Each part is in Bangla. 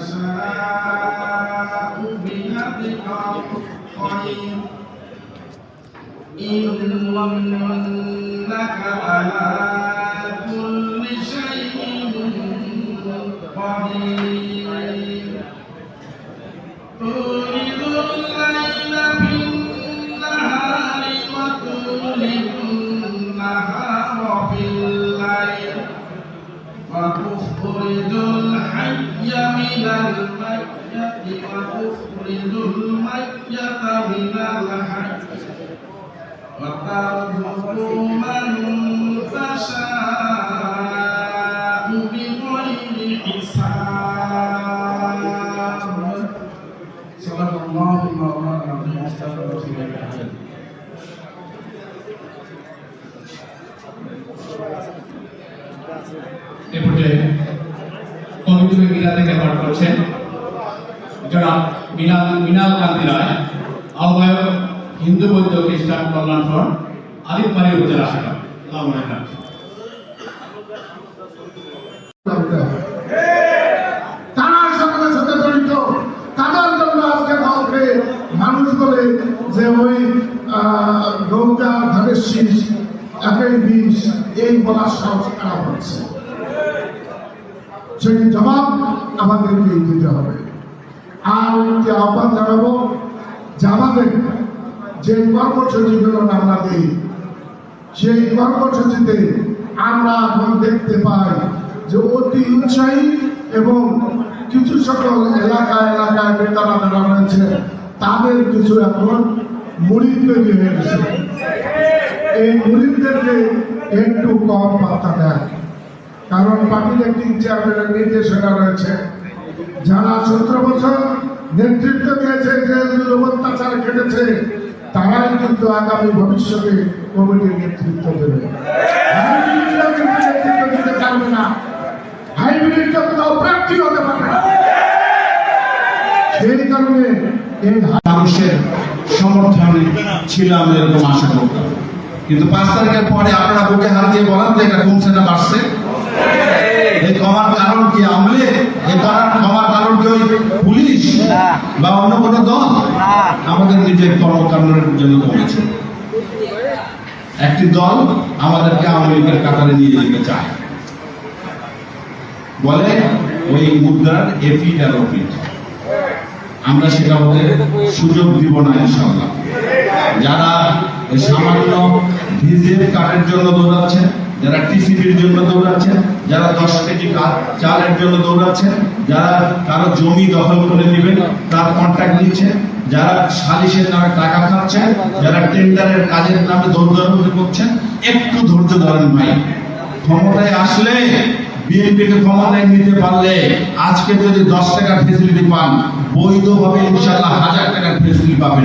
يشاء بنبقى خير. إنك على وتخرج الميت من الحي وترزق من تشاء بغير حساب صدق الله مولانا العظيم استغفر الله العظيم এ পর্যায়ে কমিটির মিলা থেকে পাঠ করছেন জনাব মিনাল মিনাল কান্তি রায়, আহ্বায়ক হিন্দু বৌদ্ধ খ্রিস্টান কল্যাণ ফ্রন্ট আদিতবাড়ি উপজেলা শাখা যে ওই শীষ, একের বিষ, এই বলার সাহস করা হচ্ছে জবাব আমাদেরকে দিতে হবে। আর যে আহ্বান জানাব আমাদের যে কর্মসূচিগুলো আমরা দিই সেই কর্মসূচিতে আমরা এখন দেখতে পাই যে অতি উৎসাহী এবং কিছু সকল এলাকা এলাকায় নেতারা যারা রয়েছে তাদের কিছু এখন মুড়ি তৈরি হয়ে গেছে। এই মুড়িদেরকে একটু কম পাত্তা দেয়। কারণ পার্টির একটি চেয়ারম্যানের নির্দেশনা রয়েছে। যারা সতেরো বছর নেতৃত্ব দিয়েছে, যে অত্যাচার কেটেছে, তারাই কিন্তু আগামী ভবিষ্যতে কমিটির নেতৃত্ব দেবে। হাইব্রিডরা নেতৃত্ব দিতে পারবে না। হাইব্রিডটা কোথাও প্রার্থী হতে পারবে না। সেই কারণে এই মানুষের সমর্থনে ছিল এরকম আশা করতাম। কিন্তু পাঁচ বুকে দিয়ে কমছে না কমার কারণ কি আমলে? এই করার কমার কারণ কি ওই পুলিশ বা অন্য কোনো দল? আমাদের নিজের কর্মকাণ্ডের জন্য একটি দল আমাদেরকে লীগের কাতারে নিয়ে যেতে চায়। বলে ওই মুদ্রার এফিট আর ওপিট আমরা সেটা ওদের সুযোগ দিব না ইনশাল্লাহ যারা সামান্য ভিজিএফ কার্ডের জন্য দৌড়াচ্ছেন যারা টিসিবির জন্য দৌড়াচ্ছেন, যারা দশ কেজি চালের জন্য দৌড়াচ্ছেন, যারা কারও জমি দখল করে নেবেন, তার কন্ট্রাক্ট নিচ্ছেন, যারা সালিশের নামে টাকা খাচ্ছেন, যারা টেন্ডারের কাজের নামে দৌড়দৌড়ি করছেন, একটু ধৈর্য ধরেন ভাই। ক্ষমতায় আসলে বিএনপিকে ক্ষমতায় নিতে পারলে আজকে যদি দশ টাকার ফেসিলিটি পান, বৈধভাবে ইনশাল্লাহ হাজার টাকার ফেসিলিটি পাবেন।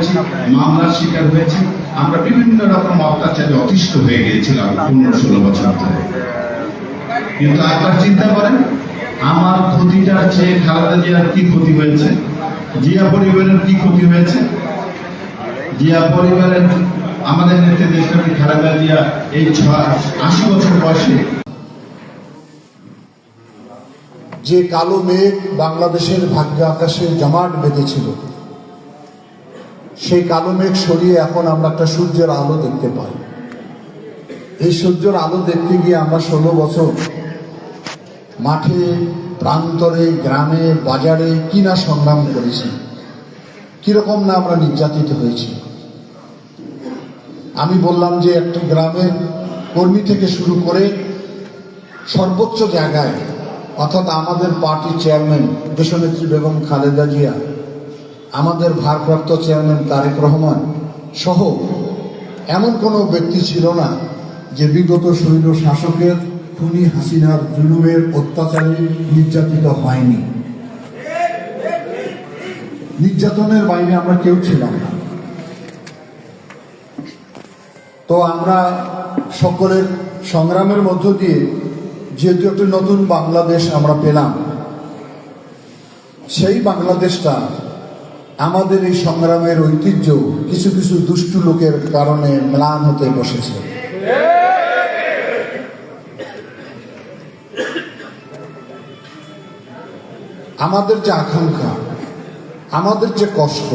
হয়েছি, মামলার শিকার হয়েছে। আমরা বিভিন্ন রকম অত্যাচারে অতিষ্ঠ হয়ে গিয়েছিলাম পনেরো ষোলো বছর ধরে। কিন্তু একবার চিন্তা করেন আমার ক্ষতিটার চেয়ে খালেদা জিয়ার কি ক্ষতি হয়েছে? জিয়া পরিবারের কি ক্ষতি হয়েছে? জিয়া পরিবারের আমাদের নেত্রী খালেদা জিয়া এই ছ আশি বছর বয়সে যে কালো মেঘ বাংলাদেশের ভাগ্য আকাশে জমাট বেঁধেছিল সেই কালো মেঘ সরিয়ে এখন আমরা একটা সূর্যের আলো দেখতে পাই। এই সূর্যের আলো দেখতে গিয়ে আমরা ষোলো বছর মাঠে, প্রান্তরে, গ্রামে, বাজারে কিনা সংগ্রাম করেছি, কীরকম না আমরা নির্যাতিত হয়েছি। আমি বললাম যে একটি গ্রামের কর্মী থেকে শুরু করে সর্বোচ্চ জায়গায়, অর্থাৎ আমাদের পার্টির চেয়ারম্যান, দেশনেত্রী বেগম খালেদা জিয়া আমাদের ভারপ্রাপ্ত চেয়ারম্যান তারেক রহমান সহ এমন কোনো ব্যক্তি ছিল না যে বিগত শৈল শাসকের খুনি হাসিনার জুলুমের অত্যাচারে নির্যাতিত হয়নি। নির্যাতনের বাইরে আমরা কেউ ছিলাম না। তো আমরা সকলের সংগ্রামের মধ্য দিয়ে যেহেতু একটি নতুন বাংলাদেশ আমরা পেলাম, সেই বাংলাদেশটা আমাদের এই সংগ্রামের ঐতিহ্য কিছু কিছু দুষ্টু লোকের কারণে ম্লান হতে বসেছে। আমাদের যে আকাঙ্ক্ষা, আমাদের যে কষ্ট